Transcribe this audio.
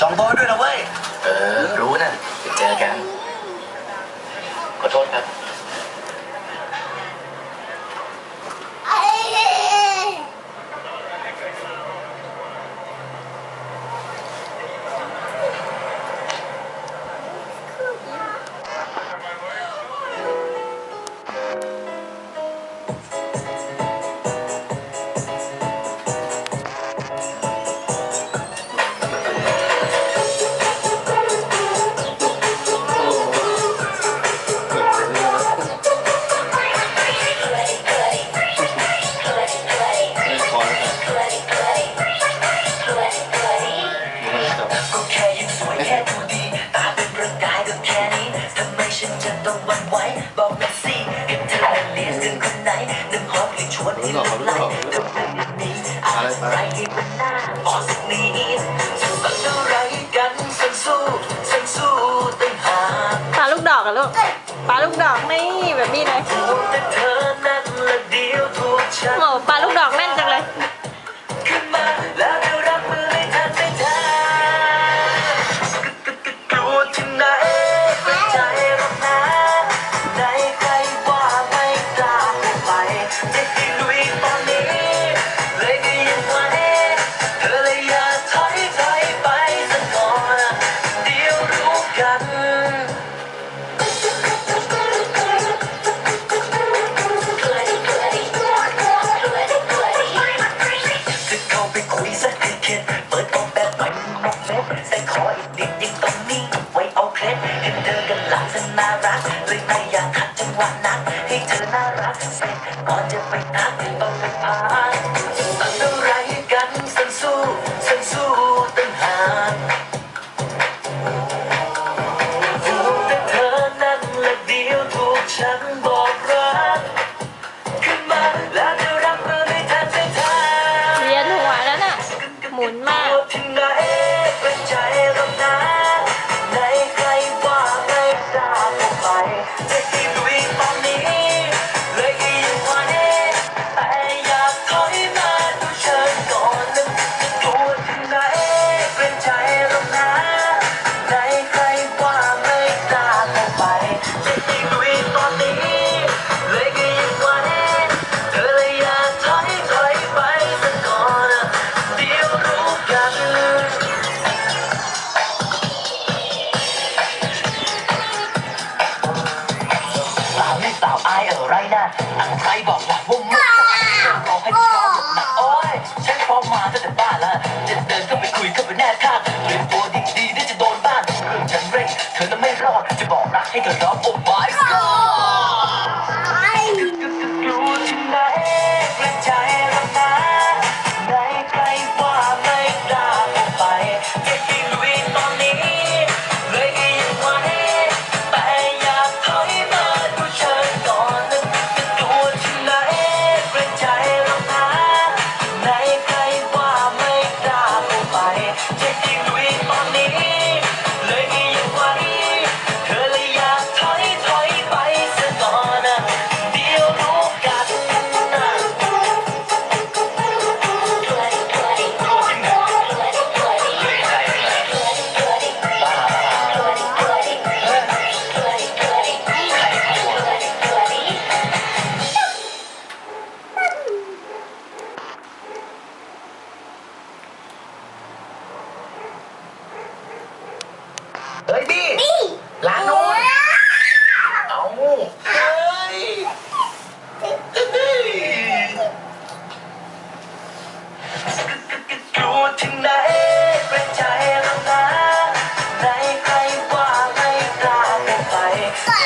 จองโต๊ะด้วยนะเว้ย เออ รู้นะเดี๋ยวเจอกัน ขอโทษครับ ต้องหวันไหวบอกมาสิเห็นเธอและเลียนกันคนไหนน้ำหอมกลิ่นชวนให้หลงไหลทำไมอย่างนี้อะไรที่เป็นหน้าบอกสักนิดจะต้องอะไรกันสันสู้สันสู้ตั้งหากปลาลูกดอกอะลูกปลาลูกดอกนี่แบบนี้เลยห่วงแต่เธอนั้นละเดียวถูกฉันโอ้ปลาลูกดอกแม่ จะให้ลุยตอนนี้ เลยก็ยังไหวเธอเลยอย่าถอยถอยไปสักก่อนเดี๋ยวรู้กัน จะเข้าไปคุยสักทีเข็ดเปิดออกแบบใหม่มองเฟซแต่ขออีกนิดยังต้องนิ่งไว้เอาเคล็ดเห็นเธอกันหลังฉันารัก เลยไม่อยากขัดจังหวะนัก ให้เธอน่ารักเสร็จก่อนจะไปทักต้องไปพานตั้งอะไรกันสันสู้สันสู้ตั้งหากห่วงแต่เธอนั้นและเดียวถูกฉันบอกรักขึ้นมาแล้วเธอรับมือไม่ทันไม่ทันเวียนหัวแล้วน่ะหมุนมากที่ไหนเป็นใจเรานะ ได้อังใครบอกว่าพวกมึงรอให้พร้อมหนักโอ้ยฉันพร้อมมาตั้งแต่บ้านแล้วจะเดินเข้าไปคุยเข้าไปแน่ข้างเตรียมตัวดีๆเดี๋ยวจะโดนบ้านเรื่องฉันเร่งเธอน่ะไม่รอดจะบอกรักให้เธอร้องโอ้ my god ฮ้ยบี้ร้านนู้นเอาเฮ้ยเฮ้ยกลัวที่ไหนเป็นใจเรานะไหนใครว่าไม่กล้าเข้าไปลุ